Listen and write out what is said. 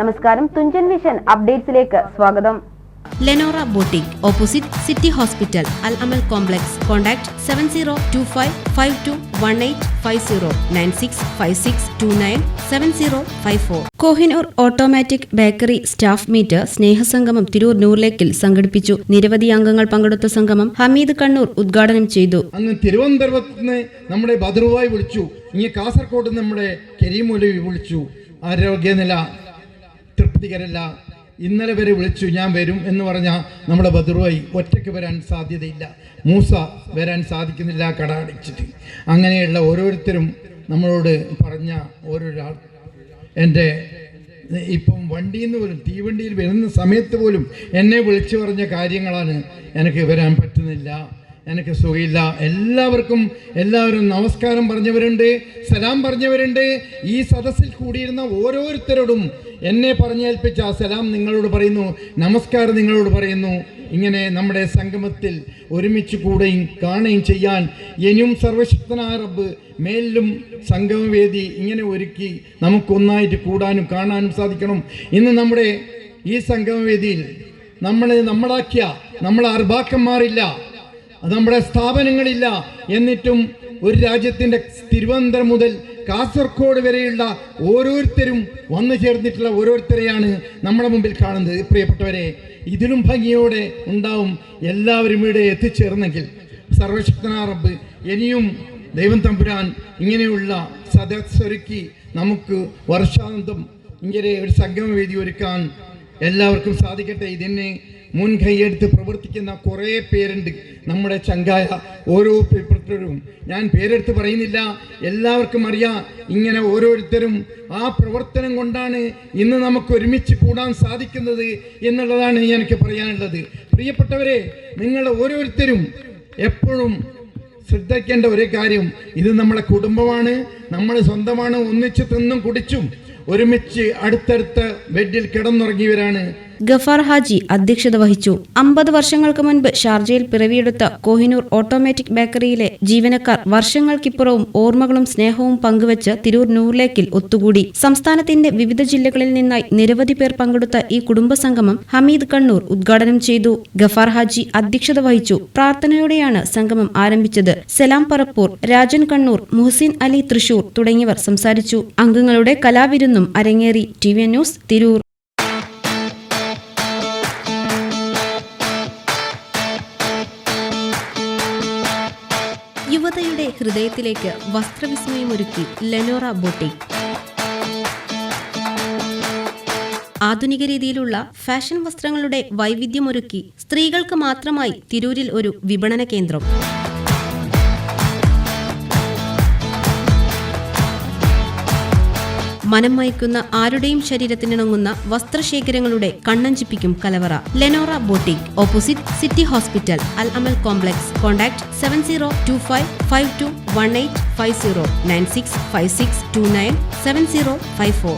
നമസ്കാരം തുഞ്ചൻ വിഷൻ അപ്ഡേറ്റ്സിലേക്ക് സ്വാഗതം. Lenora boutique opposite city hospital Al Amal complex contact seven zero two five five two one eight five zero nine six five six two nine seven zero five four Kohinoor automatic bakery staff meet സ്നേഹസംഗമം Tirur നൂർലേക്കിൽ സംഘടിപ്പിച്ചു. നിരവധി അംഗങ്ങൾ പങ്കെടുത്ത സംഗമം ഹമീദ് കണ്ണൂർ ഉദ്ഘാടനം ചെയ്തു. അന്ന് തിരുവനന്തപുരത്ത് നിന്ന് നമ്മുടെ ബദ്രുവായി വിളിച്ചു. ഇനി കാസർഗോഡ് നമ്മുടെ കരീമൊലി വിളിച്ചു. ആരോഗ്യനില തൃപ്തികരല്ല. ഇന്നലെ വരെ വിളിച്ചു ഞാൻ വരും എന്ന് പറഞ്ഞാൽ നമ്മുടെ ബദറുവായി ഒറ്റയ്ക്ക് വരാൻ സാധ്യതയില്ല. മൂസ വരാൻ സാധിക്കുന്നില്ല കട അടിച്ചിട്ട്. അങ്ങനെയുള്ള ഓരോരുത്തരും നമ്മളോട് പറഞ്ഞ ഓരോരാൾ. എന്റെ ഇപ്പം വണ്ടിയിൽ നിന്ന് പോലും തീവണ്ടിയിൽ വരുന്ന സമയത്ത് പോലും എന്നെ വിളിച്ചു പറഞ്ഞ കാര്യങ്ങളാണ് എനിക്ക് വരാൻ പറ്റുന്നില്ല. എനിക്ക് സുഖമില്ല. എല്ലാവർക്കും എല്ലാവരും നമസ്കാരം പറഞ്ഞവരുണ്ട് സലാം പറഞ്ഞവരുണ്ട്. ഈ സദസ്സിൽ കൂടിയിരുന്ന ഓരോരുത്തരോടും എന്നെ പറഞ്ഞേൽപ്പിച്ച സലാം നിങ്ങളോട് പറയുന്നു നമസ്കാരം നിങ്ങളോട് പറയുന്നു. ഇങ്ങനെ നമ്മുടെ സംഗമത്തിൽ ഒരുമിച്ച് കൂടുകയും കാണുകയും ചെയ്യാൻ ഇനിയും സർവശക്തനായ റബ്ബ് മേലിലും സംഗമവേദി ഇങ്ങനെ ഒരുക്കി നമുക്കൊന്നായിട്ട് കൂടാനും കാണാനും സാധിക്കണം. ഇന്ന് നമ്മുടെ ഈ സംഗമവേദിയിൽ നമ്മളെ നമ്മളാക്കിയ നമ്മൾ അർബാക്കന്മാരില്ല അത് നമ്മുടെ സ്ഥാപനങ്ങളില്ല എന്നിട്ടും ഒരു രാജ്യത്തിന്റെ തിരുവനന്തപുരം മുതൽ കാസർഗോഡ് വരെയുള്ള ഓരോരുത്തരും വന്നു ചേർന്നിട്ടുള്ള ഓരോരുത്തരെയാണ് നമ്മുടെ മുമ്പിൽ കാണുന്നത്. പ്രിയപ്പെട്ടവരെ ഇതിലും ഭംഗിയോടെ ഉണ്ടാവും എല്ലാവരും ഇവിടെ എത്തിച്ചേർന്നെങ്കിൽ. സർവശക്തനാ റബ്ബ് ഇനിയും ദൈവം തമ്പുരാൻ ഇങ്ങനെയുള്ള സദസ്സൊരുക്കി നമുക്ക് വർഷാന്തം ഇങ്ങനെ ഒരു സംഗമവേദി ഒരുക്കാൻ എല്ലാവർക്കും സാധിക്കട്ടെ. ഇതിനെ മുൻകൈയെടുത്ത് പ്രവർത്തിക്കുന്ന കുറേ പേരുണ്ട്. നമ്മുടെ ചങ്കായ ഓരോ പ്രിയപ്പെട്ടവരും ഞാൻ പേരെടുത്ത് പറയുന്നില്ല. എല്ലാവർക്കും അറിയാം. ഇങ്ങനെ ഓരോരുത്തരും ആ പ്രവർത്തനം കൊണ്ടാണ് ഇന്ന് നമുക്ക് ഒരുമിച്ച് കൂടാൻ സാധിക്കുന്നത് എന്നുള്ളതാണ് എനിക്ക് പറയാനുള്ളത്. പ്രിയപ്പെട്ടവരെ നിങ്ങൾ ഓരോരുത്തരും എപ്പോഴും ശ്രദ്ധിക്കേണ്ട ഒരു കാര്യം. ഇത് നമ്മളെ കുടുംബമാണ്. നമ്മൾ സ്വന്തമാണ്. ഒന്നിച്ച് തിന്നും കുടിച്ചും ഒരുമിച്ച് അടുത്തടുത്ത ബെഡിൽ കിടന്നുറങ്ങിയവരാണ്. ഗഫാർ ഹാജി അധ്യക്ഷത വഹിച്ചു. അമ്പത് വർഷങ്ങൾക്ക് മുൻപ് ഷാർജയിൽ പിറവിയെടുത്ത കോഹിനൂർ ഓട്ടോമാറ്റിക് ബേക്കറിയിലെ ജീവനക്കാർ വർഷങ്ങൾക്കിപ്പുറവും ഓർമ്മകളും സ്നേഹവും പങ്കുവച്ച് തിരൂർ നൂറിലേക്കിൽ ഒത്തുകൂടി. സംസ്ഥാനത്തിന്റെ വിവിധ ജില്ലകളിൽ നിന്നായി നിരവധി പേർ പങ്കെടുത്ത ഈ കുടുംബ സംഗമം ഹമീദ് കണ്ണൂർ ഉദ്ഘാടനം ചെയ്തു. ഗഫാർ ഹാജി അധ്യക്ഷത വഹിച്ചു. പ്രാർത്ഥനയോടെയാണ് സംഗമം ആരംഭിച്ചത്. സലാം പറപ്പൂർ രാജൻ കണ്ണൂർ മുഹസിൻ അലി തൃശൂർ തുടങ്ങിയവർ സംസാരിച്ചു. അംഗങ്ങളുടെ കലാവിരുന്നും അരങ്ങേറി. T V news Tirur. ഹൃദയത്തിലേക്ക് വസ്ത്രവിസ്മയമൊരുക്കി ലെനോറ ബോട്ടിക് ആധുനിക രീതിയിലുള്ള ഫാഷൻ വസ്ത്രങ്ങളുടെ വൈവിധ്യമൊരുക്കി സ്ത്രീകൾക്ക് മാത്രമായി തിരൂരിൽ ഒരു വിപണന കേന്ദ്രം. മനം മയക്കുന്ന ആരുടെയും ശരീരത്തിനിണങ്ങുന്ന വസ്ത്രശേഖരങ്ങളുടെ കണ്ണഞ്ചിപ്പിക്കും കലവറ. Lenora boutique opposite city hospital Al Amal complex contact seven zero two five five two one eight five zero nine six five six two nine seven zero five four